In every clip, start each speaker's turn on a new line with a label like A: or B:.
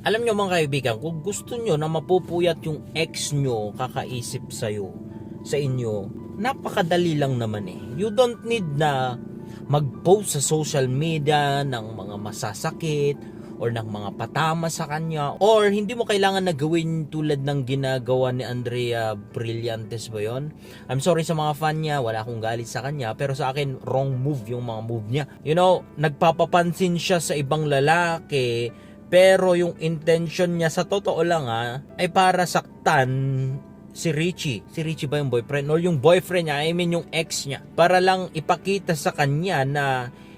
A: alam nyo mga kaibigan, kung gusto nyo na mapupuyat yung ex nyo kakaisip sa'yo, sa inyo, napakadali lang naman eh. You don't need na mag-post sa social media ng mga masasakit or ng mga patama sa kanya or hindi mo kailangan na gawin tulad ng ginagawa ni Andrea Brillantes ba yon? I'm sorry sa mga fan niya, wala akong galit sa kanya pero sa akin wrong move yung mga move niya. You know, nagpapapansin siya sa ibang lalaki pero yung intention niya sa totoo lang ha, ay para saktan si Richie. Si Richie ba yung boyfriend? Or yung boyfriend niya, I mean yung ex niya. Para lang ipakita sa kanya na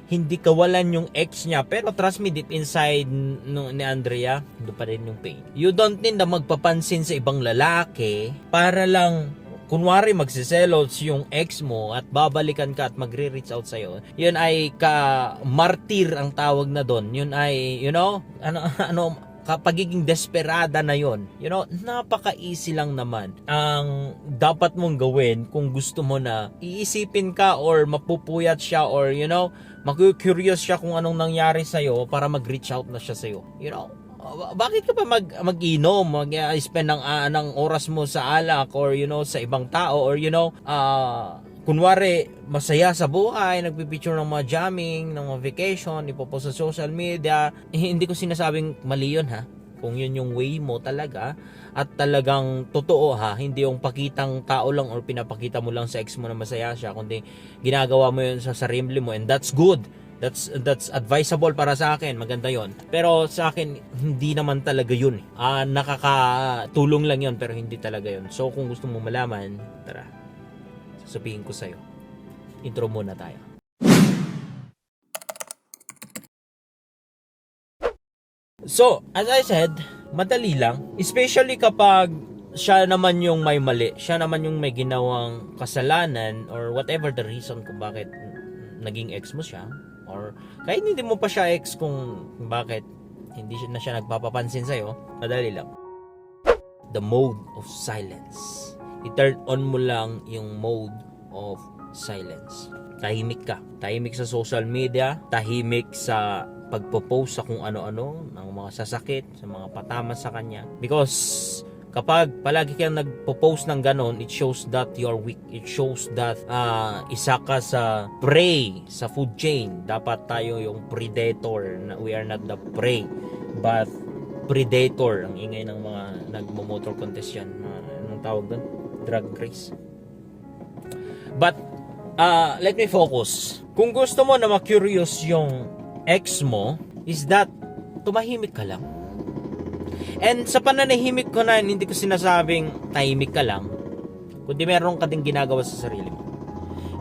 A: hindi kawalan yung ex niya. Pero trust me, deep inside no, ni Andrea, doon pa rin yung pain. You don't need na magpapansin sa ibang lalaki para lang kunwari magsiselos yung ex mo at babalikan ka at magre-reach out sa'yo, yun ay ka-martir ang tawag na doon. Yun ay, you know, ano, ano, kapagiging desperada na yon you know napaka-easy lang naman ang dapat mong gawin kung gusto mo na iisipin ka or mapupuyat siya or you know maku-curious siya kung anong nangyari sa'yo para mag-reach out na siya sa'yo you know bakit ka pa mag mag-inom, mag-spend ng ah, ng oras mo sa alak or you know sa ibang tao or you know ah kunwari masaya sa buhay, nagpipicture ng mga jamming, ng mga vacation, ipopost sa social media, eh, hindi ko sinasabing mali yun ha. Kung yun yung way mo talaga at talagang totoo ha, hindi yung pakitang tao lang or pinapakita mo lang sa ex mo na masaya siya, kundi ginagawa mo yun sa sarili mo and that's good. That's that's advisable para sa akin, maganda 'yon. Pero sa akin hindi naman talaga 'yun. Ah, nakakatulong lang 'yon pero hindi talaga 'yon. So kung gusto mo malaman, tara. Sasabihin ko sa iyo. Intro muna tayo. So, as I said, madali lang. Especially kapag siya naman yung may mali. Siya naman yung may ginawang kasalanan or whatever the reason kung bakit naging ex mo siya. Or kahit hindi mo pa siya ex kung bakit hindi na siya nagpapapansin sa'yo, madali lang. The mode of silence. I-turn on mo lang yung mode of silence. Tahimik ka. Tahimik sa social media, tahimik sa pagpo-post sa kung ano-ano, ng mga sasakit, sa mga patama sa kanya. Because kapag palagi kang nagpo-post ng ganon, it shows that you're weak. It shows that ah, isa ka sa prey sa food chain. Dapat tayo yung predator. We are not the prey, but predator. Ang ingay ng mga nagmo-motor contest yan. Mga, anong tawag doon? Drag race. But, ah, let me focus. Kung gusto mo na ma-curious yung ex mo, is that tumahimik ka lang. And sa pananahimik ko na, hindi ko sinasabing tahimik ka lang, kundi meron ka ding ginagawa sa sarili mo.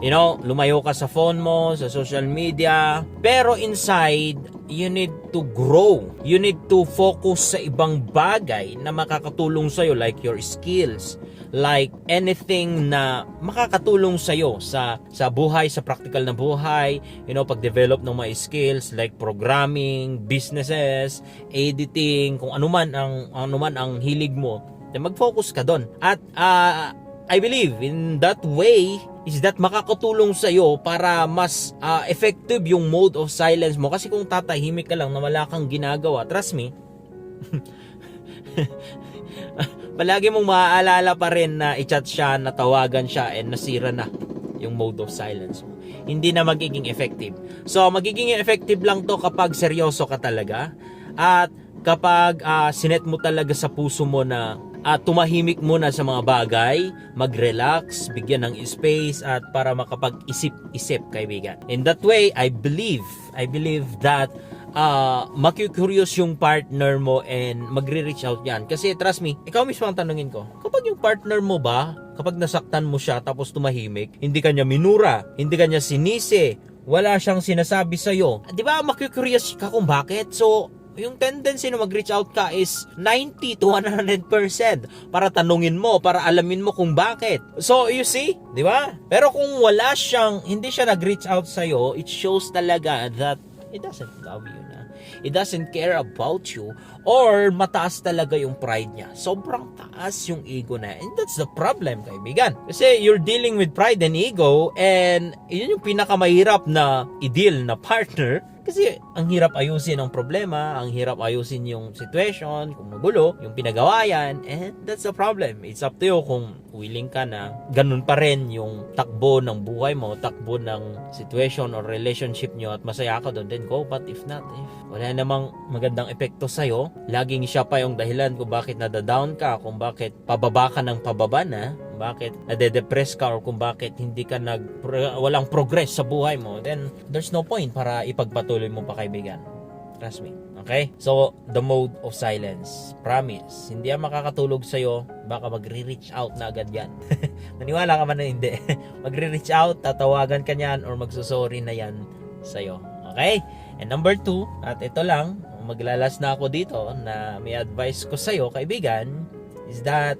A: You know, lumayo ka sa phone mo, sa social media, pero inside, you need to grow. You need to focus sa ibang bagay na makakatulong sa'yo like your skills, like anything na makakatulong sa sa sa buhay, sa practical na buhay, you know, pag-develop ng mga skills like programming, businesses, editing, kung ano man ang ano man ang hilig mo, mag-focus ka doon. At ah, I believe in that way is that makakatulong sa iyo para mas ah, effective yung mode of silence mo kasi kung tatahimik ka lang na wala kang ginagawa, trust me, palagi mong maaalala pa rin na i-chat siya, natawagan siya, and nasira na yung mode of silence mo. Hindi na magiging effective. So, magiging effective lang to kapag seryoso ka talaga at kapag ah, sinet mo talaga sa puso mo na at tumahimik muna sa mga bagay, mag-relax, bigyan ng space at para makapag-isip-isip kaibigan. In that way, I believe, I believe that uh, makikurious yung partner mo and magre-reach out yan. Kasi trust me, ikaw mismo ang tanungin ko, kapag yung partner mo ba, kapag nasaktan mo siya tapos tumahimik, hindi kanya minura, hindi kanya sinisi, wala siyang sinasabi sa'yo, di ba makikurious ka kung bakit? So, yung tendency na mag-reach out ka is 90 to 100% para tanungin mo, para alamin mo kung bakit. So, you see, di ba? Pero kung wala siyang, hindi siya nag-reach out sa'yo, it shows talaga that it doesn't love you na. It doesn't care about you or mataas talaga yung pride niya. Sobrang taas yung ego na. And that's the problem, kaibigan. Kasi you're dealing with pride and ego and yun yung pinakamahirap na i-deal na partner Kasi ang hirap ayusin ang problema, ang hirap ayusin yung situation, kung magulo, yung pinagawayan, and that's the problem. It's up to you kung willing ka na ganun pa rin yung takbo ng buhay mo, takbo ng situation or relationship nyo at masaya ka doon, then go. But if not, if wala namang magandang epekto sa'yo, laging siya pa yung dahilan kung bakit nadadown ka, kung bakit pababa ka ng pababa na, bakit nade-depress ka or kung bakit hindi ka nag walang progress sa buhay mo, then there's no point para ipagpatuloy mo pa kaibigan. Trust me. Okay? So, the mode of silence. Promise. Hindi yan makakatulog sa'yo. Baka magre-reach out na agad yan. Maniwala ka man na hindi. magre-reach out, tatawagan ka niyan, or magsusorry na yan sa'yo. Okay? And number two, at ito lang, maglalas na ako dito na may advice ko sa'yo, kaibigan, is that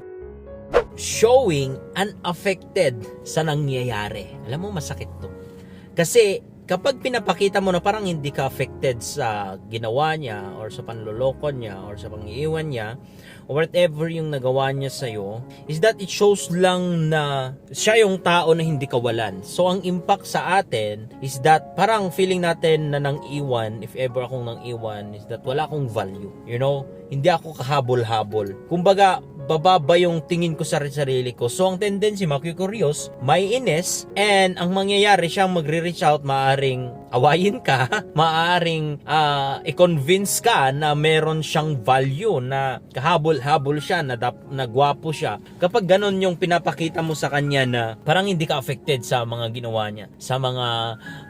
A: showing unaffected sa nangyayari. Alam mo, masakit to. Kasi kapag pinapakita mo na parang hindi ka affected sa ginawa niya or sa panloloko niya or sa pangiiwan niya whatever yung nagawa niya sa'yo is that it shows lang na siya yung tao na hindi kawalan. So ang impact sa atin is that parang feeling natin na nang iwan, if ever akong nang iwan, is that wala akong value. You know? Hindi ako kahabol-habol. Kumbaga, bababa yung tingin ko sa sarili ko. So, ang tendency, makikurious, may inis, and ang mangyayari siyang magre-reach out, maaring awayin ka, maaring ah, i-convince ka na meron siyang value, na kahabol-habol siya, na, dap- na gwapo siya. Kapag ganun yung pinapakita mo sa kanya na parang hindi ka affected sa mga ginawa niya, sa mga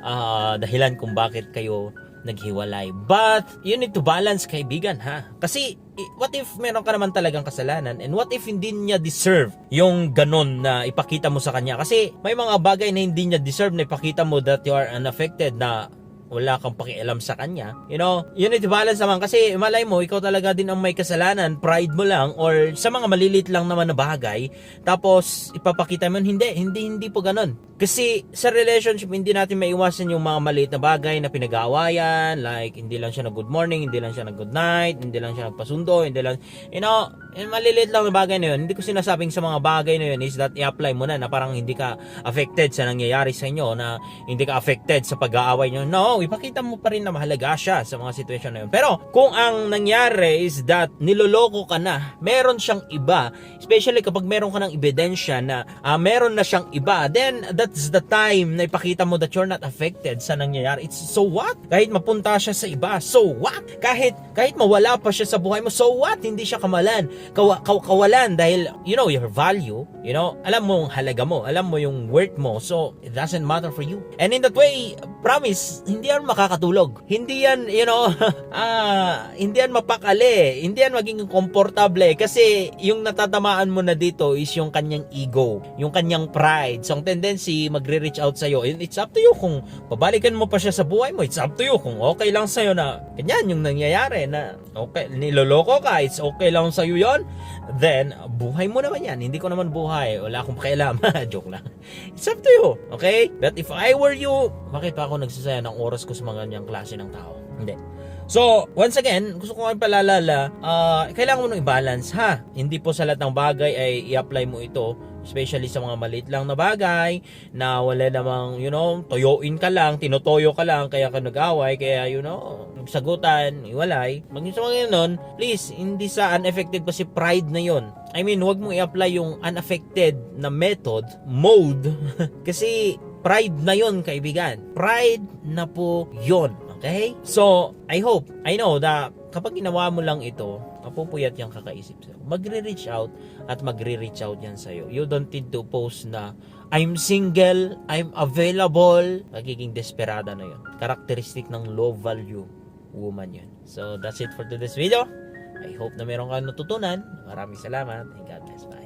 A: ah, dahilan kung bakit kayo naghiwalay. But, you need to balance, kaibigan, ha? Kasi, what if meron ka naman talagang kasalanan? And what if hindi niya deserve yung ganon na ipakita mo sa kanya? Kasi, may mga bagay na hindi niya deserve na ipakita mo that you are unaffected na wala kang pakialam sa kanya. You know, you need to balance naman kasi malay mo, ikaw talaga din ang may kasalanan, pride mo lang, or sa mga malilit lang naman na bagay, tapos ipapakita mo, hindi, hindi, hindi po ganun. Kasi sa relationship, hindi natin maiwasan yung mga maliit na bagay na pinag-aawayan, like hindi lang siya na good morning, hindi lang siya na good night, hindi lang siya nagpasundo, hindi lang, you know, yung maliliit lang na bagay na yun, hindi ko sinasabing sa mga bagay na yun is that i-apply mo na na parang hindi ka affected sa nangyayari sa inyo, na hindi ka affected sa pag-aaway nyo. No, ipakita mo pa rin na mahalaga siya sa mga situation na yun. Pero kung ang nangyari is that niloloko ka na, meron siyang iba, especially kapag meron ka ng ebidensya na ah, meron na siyang iba, then that's the time na ipakita mo that you're not affected sa nangyayari. It's so what? Kahit mapunta siya sa iba, so what? Kahit kahit mawala pa siya sa buhay mo, so what? Hindi siya kamalan. Kawa, kaw- kawalan dahil you know your value, you know, alam mo ang halaga mo, alam mo yung worth mo, so it doesn't matter for you. And in that way, promise, hindi yan makakatulog. Hindi yan, you know, ah, hindi yan mapakali. Hindi yan maging komportable kasi yung natatamaan mo na dito is yung kanyang ego, yung kanyang pride. So ang tendency magre-reach out sa'yo. And it's up to you kung babalikan mo pa siya sa buhay mo. It's up to you kung okay lang sa'yo na ganyan yung nangyayari na okay, niloloko ka, it's okay lang sa'yo yon then buhay mo naman yan. Hindi ko naman buhay. Wala akong pakialam. Joke lang. It's up to you. Okay? But if I were you, bakit pa ako nagsasaya ng oras ko sa mga ganyang klase ng tao? Hindi. So, once again, gusto ko kayo palalala, ah, kailangan mo nung i-balance ha. Hindi po sa lahat ng bagay ay i-apply mo ito, especially sa mga maliit lang na bagay na wala namang, you know, toyoin ka lang, tinutoyo ka lang, kaya ka nag-away, kaya, you know, sagutan, iwalay. Mag sa mga nun, please, hindi sa unaffected kasi pride na yon. I mean, wag mo i-apply yung unaffected na method, mode, kasi pride na yon kaibigan. Pride na po yon. Okay? So, I hope, I know that kapag ginawa mo lang ito, mapupuyat yung kakaisip sa'yo. Magre-reach out at magre-reach out yan sa'yo. You don't need to post na, I'm single, I'm available. Magiging desperada na yun. Characteristic ng low value woman yun. So, that's it for today's video. I hope na meron ka natutunan. Maraming salamat and God bless. Bye.